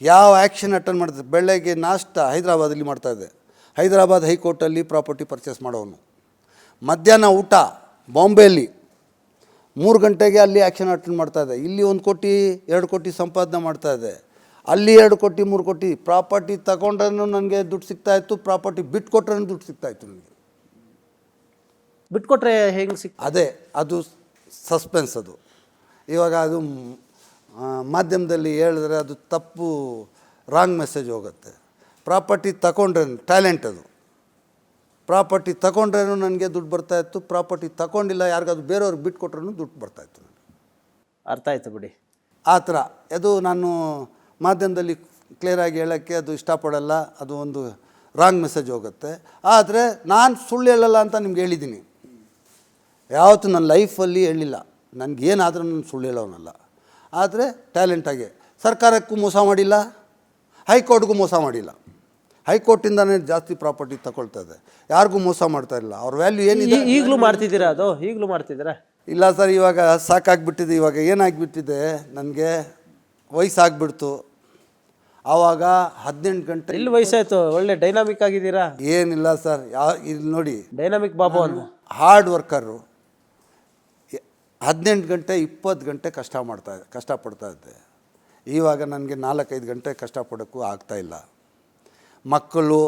ಯಾವ action attend ಮಾಡ್ತಾರೆ ಬೆಳಗ್ಗೆ ನಾಷ್ಟ ಹೈದರಾಬಾದಲ್ಲಿ ಮಾಡ್ತಾ ಇದ್ದೆ ಹೈದರಾಬಾದ್ ಹೈಕೋರ್ಟಲ್ಲಿ ಪ್ರಾಪರ್ಟಿ ಪರ್ಚೇಸ್ ಮಾಡೋನು. ಮಧ್ಯಾಹ್ನ ಊಟ ಬಾಂಬೆಯಲ್ಲಿ. ಮೂರು ಗಂಟೆಗೆ ಅಲ್ಲಿ ಆ್ಯಕ್ಷನ್ ಅಟೆಂಡ್ ಮಾಡ್ತಾ ಇದೆ. ಇಲ್ಲಿ ಒಂದು ಕೋಟಿ ಎರಡು ಕೋಟಿ ಸಂಪಾದನೆ ಮಾಡ್ತಾ ಇದೆ. ಅಲ್ಲಿ ಎರಡು ಕೋಟಿ ಮೂರು ಕೋಟಿ. ಪ್ರಾಪರ್ಟಿ ತಗೊಂಡ್ರೂ ನನಗೆ ದುಡ್ಡು ಸಿಗ್ತಾ ಇತ್ತು. ಪ್ರಾಪರ್ಟಿ ಬಿಟ್ಟು ಕೊಟ್ರೂ ದುಡ್ಡು ಸಿಗ್ತಾ ಇತ್ತು ನನಗೆ. ಬಿಟ್ಕೊಟ್ರೆ ಹೆಂಗೆ ಸಿಕ್ ಅದೇ ಅದು ಸಸ್ಪೆನ್ಸ್ ಅದು. ಇವಾಗ ಅದು ಮಾಧ್ಯಮದಲ್ಲಿ ಹೇಳಿದ್ರೆ ಅದು ತಪ್ಪು ರಾಂಗ್ ಮೆಸೇಜ್ ಹೋಗುತ್ತೆ. ಪ್ರಾಪರ್ಟಿ ತಗೊಂಡ್ರೆ ಟ್ಯಾಲೆಂಟ್ ಅದು. ಪ್ರಾಪರ್ಟಿ ತಗೊಂಡ್ರೇನು ನನಗೆ ದುಡ್ಡು ಬರ್ತಾ ಇತ್ತು? ಪ್ರಾಪರ್ಟಿ ತಗೊಂಡಿಲ್ಲ ಯಾರಿಗಾದ್ರು ಬೇರೆಯವ್ರಿಗೆ ಬಿಟ್ಟು ಕೊಟ್ರೂ ದುಡ್ಡು ಬರ್ತಾ ಇತ್ತು ನನಗೆ. ಅರ್ಥ ಆಯಿತು ಬಿಡಿ. ಆ ಥರ. ಅದು ನಾನು ಮಾಧ್ಯಮದಲ್ಲಿ ಕ್ಲಿಯರಾಗಿ ಹೇಳೋಕ್ಕೆ ಅದು ಇಷ್ಟಪಡಲ್ಲ. ಅದು ಒಂದು ರಾಂಗ್ ಮೆಸೇಜ್ ಹೋಗುತ್ತೆ. ಆದರೆ ನಾನು ಸುಳ್ಳು ಹೇಳಲ್ಲ ಅಂತ ನಿಮ್ಗೆ ಹೇಳಿದ್ದೀನಿ. ಯಾವತ್ತೂ ನನ್ನ ಲೈಫಲ್ಲಿ ಹೇಳಿಲ್ಲ. ನನಗೇನಾದರೂ ನಾನು ಸುಳ್ಳು ಹೇಳೋನಲ್ಲ. ಆದರೆ ಟ್ಯಾಲೆಂಟಾಗಿ ಸರ್ಕಾರಕ್ಕೂ ಮೋಸ ಮಾಡಿಲ್ಲ ಹೈಕೋರ್ಟ್ಗೂ ಮೋಸ ಮಾಡಿಲ್ಲ. ಹೈಕೋರ್ಟಿಂದನೇ ಜಾಸ್ತಿ ಪ್ರಾಪರ್ಟಿ ತಗೊಳ್ತಾ ಇದೆ. ಯಾರಿಗೂ ಮೋಸ ಮಾಡ್ತಾ ಇಲ್ಲ. ಅವ್ರ ವ್ಯಾಲ್ಯೂ ಏನಿದೆ? ಈಗಲೂ ಮಾಡ್ತಿದ್ದೀರಾ ಅದು? ಈಗಲೂ ಮಾಡ್ತಿದ್ದೀರಾ? ಇಲ್ಲ ಸರ್ ಇವಾಗ ಸಾಕಾಗ್ಬಿಟ್ಟಿದೆ. ಇವಾಗ ಏನಾಗ್ಬಿಟ್ಟಿದೆ? ನನಗೆ ವಯಸ್ಸಾಗ್ಬಿಡ್ತು. ಆವಾಗ ಹದಿನೆಂಟು ಗಂಟೆ ಇಲ್ಲಿ ವಯಸ್ಸಾಯ್ತು? ಒಳ್ಳೆ ಡೈನಾಮಿಕ್ ಆಗಿದ್ದೀರಾ? ಏನಿಲ್ಲ ಸರ್. ಯಾ ಇಲ್ಲಿ ನೋಡಿ. ಡೈನಾಮಿಕ್ ಬಾಬು ಅಂದ್ರೆ ಹಾರ್ಡ್ ವರ್ಕರು ಹದಿನೆಂಟು ಗಂಟೆ ಇಪ್ಪತ್ತು ಗಂಟೆ ಕಷ್ಟ ಮಾಡ್ತಾ ಕಷ್ಟಪಡ್ತಾ ಇದ್ದೆ. ಇವಾಗ ನನಗೆ ನಾಲ್ಕೈದು ಗಂಟೆ ಕಷ್ಟಪಡೋಕ್ಕೂ ಆಗ್ತಾಯಿಲ್ಲ ಇಲ್ಲ. ಮಕ್ಕಳು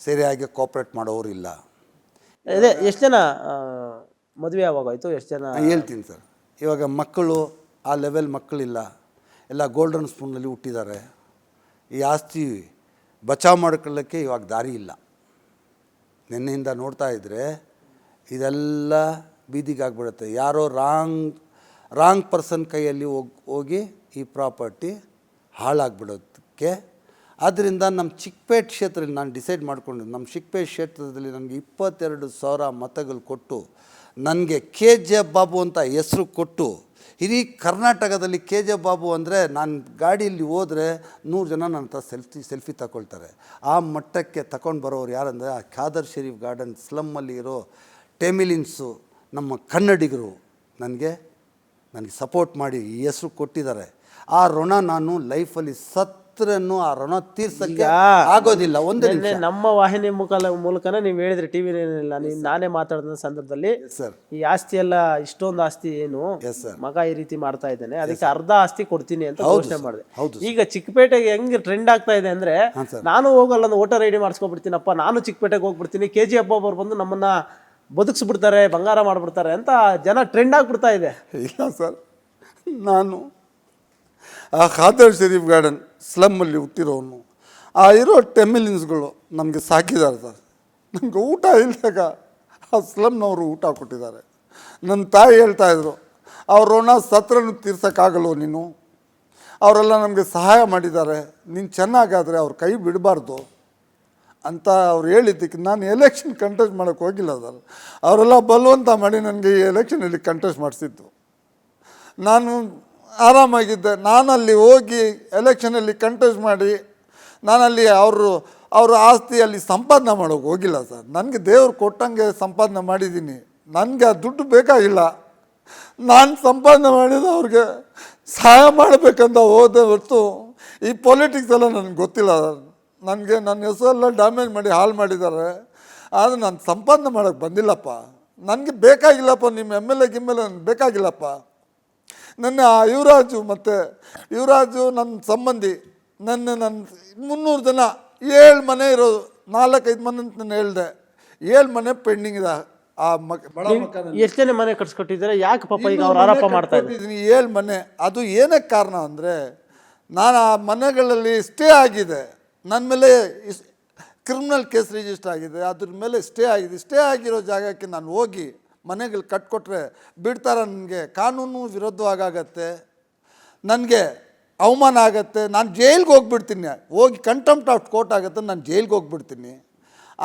ಸರಿಯಾಗಿ ಕೋಪ್ರೇಟ್ ಮಾಡೋರು ಇಲ್ಲ. ಅದೇ ಎಷ್ಟು ಜನ ಮದುವೆ ಆವಾಗೋಯ್ತು ಎಷ್ಟು ಜನ? ಹೇಳ್ತೀನಿ ಸರ್. ಇವಾಗ ಮಕ್ಕಳು ಆ ಲೆವೆಲ್ ಮಕ್ಕಳಿಲ್ಲ. ಎಲ್ಲ ಗೋಲ್ಡನ್ ಸ್ಪೂನಲ್ಲಿ ಹುಟ್ಟಿದ್ದಾರೆ. ಈ ಆಸ್ತಿ ಬಚಾವ್ ಮಾಡ್ಕೊಳ್ಳೋಕ್ಕೆ ಇವಾಗ ದಾರಿ ಇಲ್ಲ. ನಿನ್ನೆಯಿಂದ ನೋಡ್ತಾ ಇದ್ದರೆ ಇದೆಲ್ಲ ಬೀದಿಗಾಗ್ಬಿಡುತ್ತೆ. ಯಾರೋ ರಾಂಗ್ ರಾಂಗ್ ಪರ್ಸನ್ ಕೈಯಲ್ಲಿ ಹೋಗಿ ಹೋಗಿ ಈ ಪ್ರಾಪರ್ಟಿ ಹಾಳಾಗ್ಬಿಡೋದಕ್ಕೆ. ಆದ್ದರಿಂದ ನಮ್ಮ ಚಿಕ್ಕಪೇಟ್ ಕ್ಷೇತ್ರದಲ್ಲಿ ನಾನು ಡಿಸೈಡ್ ಮಾಡಿಕೊಂಡು ನಮ್ಮ ಚಿಕ್ಕಪೇಟ್ ಕ್ಷೇತ್ರದಲ್ಲಿ ನನಗೆ ಇಪ್ಪತ್ತೆರಡು ಸಾವಿರ ಮತಗಳು ಕೊಟ್ಟು, ನನಗೆ ಕೆ ಜೆ ಬಾಬು ಅಂತ ಹೆಸರು ಕೊಟ್ಟು, ಇಡೀ ಕರ್ನಾಟಕದಲ್ಲಿ ಕೆ ಜೆ ಬಾಬು ಅಂದರೆ ನಾನು ಗಾಡಿಯಲ್ಲಿ ಹೋದರೆ ನೂರು ಜನ ನನ್ನ ಹತ್ರ ಸೆಲ್ಫಿ ಸೆಲ್ಫಿ ತಗೊಳ್ತಾರೆ. ಆ ಮಟ್ಟಕ್ಕೆ ತಗೊಂಡು ಬರೋರು ಯಾರಂದರೆ, ಆ ಖಾದರ್ ಶರೀಫ್ ಗಾರ್ಡನ್ ಸ್ಲಮ್ಮಲ್ಲಿ ಇರೋ ಟೆಮಿಲಿನ್ಸು ನಮ್ಮ ಕನ್ನಡಿಗರು ನನಗೆ ನನಗೆ ಸಪೋರ್ಟ್ ಮಾಡಿ ಈ ಹೆಸರು ಕೊಟ್ಟಿದ್ದಾರೆ. ಆ ಋಣ ನಾನು ಲೈಫಲ್ಲಿ ಸತ್ರನ್ನು ಆ ಋಣ ತೀರ್ಸಕ್ಕೆ ಆಗೋದಿಲ್ಲ. ಒಂದೇ ನಮ್ಮ ವಾಹಿನಿ ಮುಖಾಲ ಮೂಲಕನೇ ನೀವು ಹೇಳಿದ್ರಿ ಟಿವಿ ಏನಿಲ್ಲ ನೀವು ನಾನೇ ಮಾತಾಡಿದ ಸಂದರ್ಭದಲ್ಲಿ ಸರ್ ಈ ಆಸ್ತಿ ಎಲ್ಲ ಇಷ್ಟೊಂದು ಆಸ್ತಿ ಏನು? ಮಗ ಈ ರೀತಿ ಮಾಡ್ತಾ ಇದ್ದಾನೆ. ಅದಕ್ಕೆ ಅರ್ಧ ಆಸ್ತಿ ಕೊಡ್ತೀನಿ ಅಂತ ಘೋಷಣೆ ಮಾಡಿದೆ. ಹೌದು ಈಗ ಚಿಕ್ಕಪೇಟೆಗೆ ಹೆಂಗೆ ಟ್ರೆಂಡ್ ಆಗ್ತಾ ಇದೆ ಅಂದ್ರೆ ನಾನು ಹೋಗಲ್ಲ ಒಂದು ವೋಟರ್ ಐ ಡಿ ಮಾಡಿಸ್ಕೊಬಿಡ್ತೀನಪ್ಪ ನಾನು ಚಿಕ್ಕಪೇಟೆಗೆ ಹೋಗ್ಬಿಡ್ತೀನಿ. ಕೆ ಜಿ ಹಬ್ಬ ಒಬ್ಬರು ಬಂದು ನಮ್ಮನ್ನ ಬದುಕಿಸ್ಬಿಡ್ತಾರೆ, ಬಂಗಾರ ಮಾಡಿಬಿಡ್ತಾರೆ ಅಂತ ಜನ ಟ್ರೆಂಡ್ ಆಗಿಬಿಡ್ತಾ ಇದೆ. ಇಲ್ಲ ಸರ್, ನಾನು ಆ ಖಾದರ್ ಶರೀಫ್ ಗಾರ್ಡನ್ ಸ್ಲಮ್ಮಲ್ಲಿ ಹುಟ್ಟಿರೋನು, ಆ ಇರೋ ಟೆಮಿಲಿನ್ಸ್ಗಳು ನಮಗೆ ಸಾಕಿದ್ದಾರೆ ಸರ್. ನಮಗೆ ಊಟ ಇಲ್ಲದಾಗ ಆ ಸ್ಲಮ್ನವರು ಊಟ ಕೊಟ್ಟಿದ್ದಾರೆ. ನನ್ನ ತಾಯಿ ಹೇಳ್ತಾ ಇದ್ರು, ಅವ್ರ ಋಣ ಸತ್ರನು ತೀರ್ಸೋಕ್ಕಾಗಲ್ವೋ ನೀನು? ಅವರೆಲ್ಲ ನಮಗೆ ಸಹಾಯ ಮಾಡಿದ್ದಾರೆ, ನೀನು ಚೆನ್ನಾಗಾದರೆ ಅವ್ರ ಕೈ ಬಿಡಬಾರ್ದು. ಅಂತ ಅವ್ರು ಹೇಳಿದ್ದಕ್ಕೆ ನಾನು ಎಲೆಕ್ಷನ್ ಕಂಟೆಸ್ಟ್ ಮಾಡೋಕ್ಕೆ ಹೋಗಿಲ್ಲ ಸರ್ ಅವರೆಲ್ಲ ಬಲವಂತ ಮಾಡಿ ನನಗೆ ಈ ಎಲೆಕ್ಷನಲ್ಲಿ ಕಂಟೆಸ್ಟ್ ಮಾಡಿಸಿದ್ದು. ನಾನು ಆರಾಮಾಗಿದ್ದೆ. ನಾನಲ್ಲಿ ಹೋಗಿ ಎಲೆಕ್ಷನಲ್ಲಿ ಕಂಟೆಸ್ಟ್ ಮಾಡಿ, ನಾನಲ್ಲಿ ಅವರು, ಅವರ ಆಸ್ತಿಯಲ್ಲಿ ಸಂಪಾದನೆ ಮಾಡೋಕೆ ಹೋಗಿಲ್ಲ ಸರ್. ನನಗೆ ದೇವ್ರು ಕೊಟ್ಟಂಗೆ ಸಂಪಾದನೆ ಮಾಡಿದ್ದೀನಿ. ನನಗೆ ಆ ದುಡ್ಡು ಬೇಕಾಗಿಲ್ಲ. ನಾನು ಸಂಪಾದನೆ ಮಾಡಿದ ಅವ್ರಿಗೆ ಸಹಾಯ ಮಾಡಬೇಕಂತ ಹೋದ ಹೊರತು ಈ ಪೊಲಿಟಿಕ್ಸ್ ಎಲ್ಲ ನನಗೆ ಗೊತ್ತಿಲ್ಲ ಸರ್. ನನಗೆ ನನ್ನ ಹೆಸರೆಲ್ಲ ಡ್ಯಾಮೇಜ್ ಮಾಡಿ ಹಾಳು ಮಾಡಿದ್ದಾರೆ. ಆದರೆ ನಾನು ಸಂಪಾದನೆ ಮಾಡೋಕ್ಕೆ ಬಂದಿಲ್ಲಪ್ಪ. ನನಗೆ ಬೇಕಾಗಿಲ್ಲಪ್ಪ ನಿಮ್ಮ ಎಂ ಎಲ್ ಎ ಗಿಮ್ಮೆಲ್ ಎಲ್ ಎ ನನಗೆ ಬೇಕಾಗಿಲ್ಲಪ್ಪ. ನನ್ನ ಆ ಯುವರಾಜು ಮತ್ತು ಯುವರಾಜು ನನ್ನ ಸಂಬಂಧಿ ನನ್ನ ನನ್ನ ಮುನ್ನೂರು ಜನ ಏಳು ಮನೆ ಇರೋದು ನಾಲ್ಕೈದು ಮನೆ ಅಂತ ನಾನು ಹೇಳಿದೆ. ಏಳು ಮನೆ ಪೆಂಡಿಂಗ್ ಇದೆ ಆ ಮಕ್ ಬಡ ಎಷ್ಟು ಮನೆ ಕಟ್ಸ್ಕೊಟ್ಟಿದ್ದಾರೆ? ಯಾಕೆ ಪಾಪ ಈಗ ಅವ್ರು ಆರೋಪ ಮಾಡ್ತಾ ಇದ್ದೀನಿ ಏಳು ಮನೆ. ಅದು ಏನಕ್ಕೆ ಕಾರಣ ಅಂದರೆ ನಾನು ಆ ಮನೆಗಳಲ್ಲಿ ಸ್ಟೇ ಆಗಿದೆ. ನನ್ನ ಮೇಲೆ ಕ್ರಿಮಿನಲ್ ಕೇಸ್ ರಿಜಿಸ್ಟರ್ ಆಗಿದೆ, ಅದ್ರ ಮೇಲೆ ಸ್ಟೇ ಆಗಿದೆ. ಸ್ಟೇ ಆಗಿರೋ ಜಾಗಕ್ಕೆ ನಾನು ಹೋಗಿ ಮನೆಗಳು ಕಟ್ಕೊಟ್ರೆ ಬಿಡ್ತಾರ ನನಗೆ. ಕಾನೂನು ವಿರುದ್ಧವಾಗತ್ತೆ, ನನಗೆ ಅವಮಾನ ಆಗತ್ತೆ. ನಾನು ಜೈಲ್ಗೆ ಹೋಗ್ಬಿಡ್ತೀನಿ. ಹೋಗಿ ಕಂಟೆಂಪ್ಟ್ ಆಫ್ ಕೋರ್ಟ್ ಆಗುತ್ತೆ, ನಾನು ಜೈಲ್ಗೆ ಹೋಗ್ಬಿಡ್ತೀನಿ.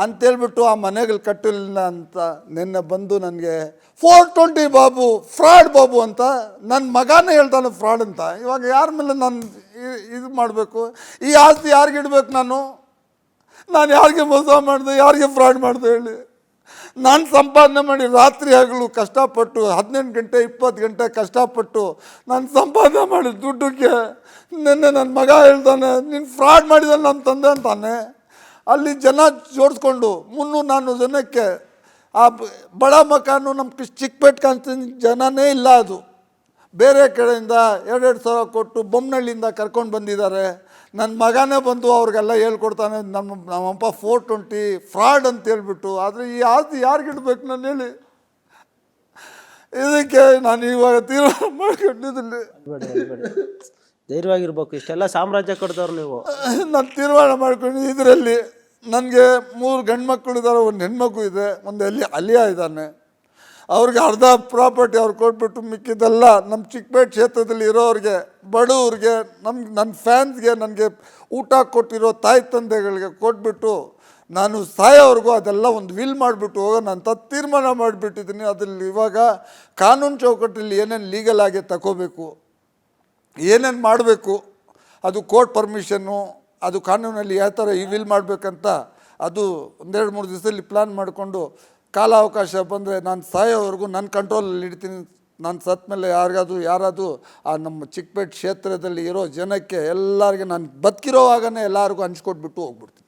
ಅಂತೇಳ್ಬಿಟ್ಟು ಆ ಮನೆಗಳು ಕಟ್ಟಲಿಲ್ಲ ಅಂತ ನಿನ್ನೆ ಬಂದು ನನಗೆ ಫೋರ್ ಟ್ವೆಂಟಿ ಬಾಬು ಫ್ರಾಡ್ ಬಾಬು ಅಂತ ನನ್ನ ಮಗನೇ ಹೇಳ್ತಾನೆ ಫ್ರಾಡ್ ಅಂತ. ಇವಾಗ ಯಾರ ಮೇಲೆ ನಾನು ಇದು ಮಾಡಬೇಕು? ಈ ಆಸ್ತಿ ಯಾರಿಗೆ ಇಡಬೇಕು ನಾನು? ನಾನು ಯಾರಿಗೆ ಮೋಸ ಮಾಡಿದೆ? ಯಾರಿಗೆ ಫ್ರಾಡ್ ಮಾಡಿದೆ ಹೇಳಿ? ನಾನು ಸಂಪಾದನೆ ಮಾಡಿ ರಾತ್ರಿ ಹಗಲು ಕಷ್ಟಪಟ್ಟು ಹದಿನೆಂಟು ಗಂಟೆ, ಇಪ್ಪತ್ತು ಗಂಟೆ ಕಷ್ಟಪಟ್ಟು ನಾನು ಸಂಪಾದನೆ ಮಾಡಿ ದುಡ್ಡುಕ್ಕೆ ನಿನ್ನೆ ನನ್ನ ಮಗ ಹೇಳ್ತಾನೆ ನೀನು ಫ್ರಾಡ್ ಮಾಡಿದ ನನ್ನ ತಂದೆ ಅಂತಾನೆ. ಅಲ್ಲಿ ಜನ ಜೋಡಿಸ್ಕೊಂಡು ಮುನ್ನೂರು ನಾನ್ನೂರು ಜನಕ್ಕೆ ಆ ಬಡ ಮಕಾನು ನಮ್ಮ ಚಿಕ್ಕಪೇಟೆ ಕಾಣ್ತೀನಿ ಜನನೇ ಇಲ್ಲ ಅದು. ಬೇರೆ ಕಡೆಯಿಂದ ಎರಡೆರಡು ಸಾವಿರ ಕೊಟ್ಟು ಬೊಮ್ಮನಹಳ್ಳಿಯಿಂದ ಕರ್ಕೊಂಡು ಬಂದಿದ್ದಾರೆ. ನನ್ನ ಮಗನೇ ಬಂದು ಅವ್ರಿಗೆಲ್ಲ ಹೇಳ್ಕೊಡ್ತಾನೆ ನಮ್ಮ ನಮ್ಮಪ್ಪ ಫೋರ್ ಟ್ವೆಂಟಿ ಫ್ರಾಡ್ ಅಂತ ಹೇಳ್ಬಿಟ್ಟು ಆದರೆ ಈ ಆಸ್ತಿ ಯಾರಿಗಿಡ್ಬೇಕು ನಾನು ಹೇಳಿ. ಇದಕ್ಕೆ ನಾನು ಇವಾಗ ತೀರ್ಮಾನ ಮಾಡ್ಕೊಂಡಿದ್ದಿಲ್ಲ ಧೈರ್ಯವಾಗಿರ್ಬೇಕು ಇಷ್ಟೆಲ್ಲ ಸಾಮ್ರಾಜ್ಯ ಕಟ್ಟಿದವ್ರು ನೀವು. ನಾನು ತೀರ್ಮಾನ ಮಾಡ್ಕೊಂಡು ಇದರಲ್ಲಿ. ನನಗೆ ಮೂರು ಗಂಡು ಮಕ್ಕಳು ಇದ್ದಾರೆ ಒಂದು ಹೆಣ್ಮಗು ಇದೆ, ಒಂದು ಅಲ್ಲಿ ಅಲಿಯ ಇದ್ದಾನೆ. ಅವ್ರಿಗೆ ಅರ್ಧ ಪ್ರಾಪರ್ಟಿ ಅವ್ರು ಕೊಟ್ಬಿಟ್ಟು ಮಿಕ್ಕಿದ್ದೆಲ್ಲ ನಮ್ಮ ಚಿಕ್ಕಪೇಟೆ ಕ್ಷೇತ್ರದಲ್ಲಿ ಇರೋರಿಗೆ, ಬಡವ್ರಿಗೆ ನಮ್ಗೆ ನನ್ನ ಫ್ಯಾನ್ಸ್ಗೆ ನನಗೆ ಊಟ ಕೊಟ್ಟಿರೋ ತಾಯಿ ತಂದೆಗಳಿಗೆ ಕೊಟ್ಬಿಟ್ಟು ನಾನು ಸಾಯೋವರೆಗೂ ಅದೆಲ್ಲ ಒಂದು ವಿಲ್ ಮಾಡಿಬಿಟ್ಟು ಹೋಗೋಣ ಅಂತ ತೀರ್ಮಾನ ಮಾಡಿಬಿಟ್ಟಿದ್ದೀನಿ. ಅದರಲ್ಲಿ ಇವಾಗ ಕಾನೂನು ಚೌಕಟ್ಟಲ್ಲಿ ಏನೇನು ಲೀಗಲ್ ಆಗಿ ತಗೋಬೇಕು, ಏನೇನು ಮಾಡಬೇಕು, ಅದು ಕೋರ್ಟ್ ಪರ್ಮಿಷನ್ನು ಅದು ಕಾನೂನಲ್ಲಿ ಯಾವ ಥರ ಈ ವಿಲ್ ಮಾಡಬೇಕಂತ ಅದು ಒಂದೆರಡು ಮೂರು ದಿವಸದಲ್ಲಿ ಪ್ಲ್ಯಾನ್ ಮಾಡಿಕೊಂಡು ಕಾಲಾವಕಾಶ ಬಂದರೆ ನಾನು ಸಾಯೋವರೆಗೂ ನನ್ನ ಕಂಟ್ರೋಲಲ್ಲಿ ಇಡ್ತೀನಿ. ನಾನು ಸತ್ತ ಮೇಲೆ ಯಾರಿಗಾದ್ರೂ ಯಾರಾದರೂ ಆ ನಮ್ಮ ಚಿಕ್ಕಪೇಟೆ ಕ್ಷೇತ್ರದಲ್ಲಿ ಇರೋ ಜನಕ್ಕೆ ಎಲ್ಲರಿಗೆ ನಾನು ಬದುಕಿರೋವಾಗನೇ ಎಲ್ಲರಿಗೂ ಹಂಚ್ಕೊಟ್ಬಿಟ್ಟು ಹೋಗ್ಬಿಡ್ತೀನಿ.